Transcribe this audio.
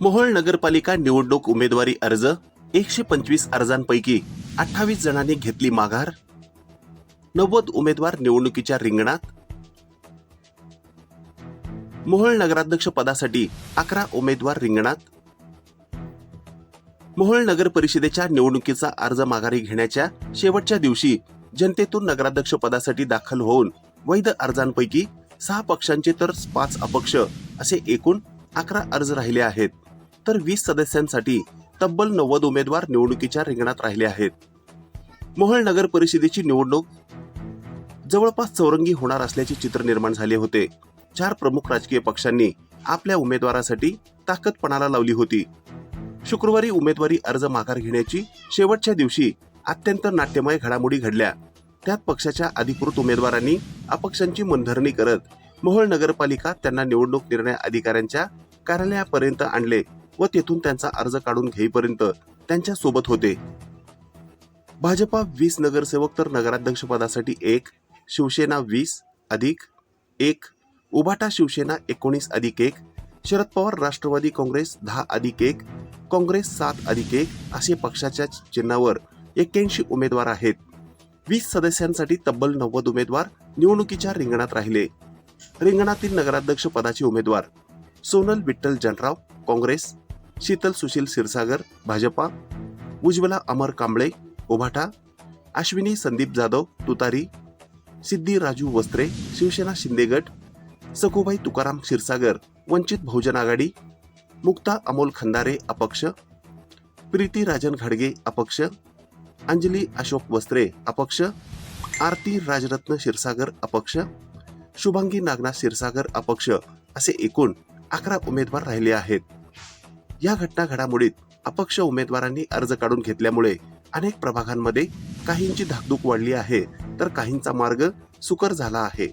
मोहोळ नगरपालिका निवडणूक उमेदवारी अर्ज एकशे पंचवीस अर्जांपैकी अठ्ठावीस जणांनी घेतली माघार नव्वद उमेदवार निवडणुकीच्या रिंगणात. मोहोळ नगराध्यक्ष पदासाठी अकरा उमेदवार रिंगणात. मोहोळ नगर परिषदेच्या निवडणुकीचा अर्ज माघारी घेण्याच्या शेवटच्या दिवशी जनतेतून नगराध्यक्ष पदासाठी दाखल होऊन वैध अर्जांपैकी सहा पक्षांचे तर पाच अपक्ष असे एकूण अकरा अर्ज राहिले आहेत. तर वीस सदस्यांसाठी तब्बल नव्वद उमेदवार निवडणुकीच्या रिंगणात राहिले आहेत. मोहळ नगर परिषदेची निवडणूक जवळपास चौरंगी होणार असल्याचे चित्र निर्माण झाले होते. चार प्रमुख राजकीय पक्षांनी आपल्या उमेदवारासाठी ताकदपणाला लावली होती. शुक्रवारी उमेदवारी अर्ज माघार घेण्याची शेवटच्या दिवशी अत्यंत नाट्यमय घडामोडी घडल्या. त्यात पक्षाच्या अधिकृत उमेदवारांनी अपक्षांची मनधरणी करत मोहोळ नगरपालिका त्यांना निवडणूक निर्णय अधिकाऱ्यांच्या कार्यालयापर्यंत आणले. व तेथून त्यांचा अर्ज काढून घेईपर्यंत त्यांच्यासोबत होते. भाजपा वीस नगरसेवक तर नगराध्यक्ष पदासाठी एक शिवसेना वीस अधिक एक उभाटा शिवसेना एकोणीस अधिक एक शरद पवार राष्ट्रवादी काँग्रेस दहा अधिक एक काँग्रेस सात अधिक एक असे पक्षाच्या चिन्हावर एक्क्याऐंशी उमेदवार आहेत. वीस सदस्यांसाठी तब्बल नव्वद उमेदवार निवडणुकीच्या रिंगणात राहिले. रिंगणातील नगराध्यक्ष पदाचे उमेदवार सोनल विठ्ठल जनराव काँग्रेस शीतल सुशील क्षीरसागर भाजपा उज्ज्वला अमर कांबळे ओभाटा अश्विनी संदीप जाधव तुतारी सिद्धी राजू वस्त्रे शिवसेना शिंदेगट सखुबाई तुकाराम क्षीरसागर वंचित बहुजन आघाडी मुक्ता अमोल खंदारे अपक्ष प्रीती राजन घाडगे अपक्ष अंजली अशोक वस्त्रे अपक्ष आरती राजरत्न क्षीरसागर अपक्ष शुभांगी नागनाथ क्षीरसागर अपक्ष असे एकूण अकरा उमेदवार राहिले आहेत. या घटना घडामोडीत अपक्ष उमेदवारांनी अर्ज काढून घेतल्यामुळे अनेक प्रभागांमध्ये काहींची धाकधूक वाढली आहे तर काहींचा मार्ग सुकर झाला आहे.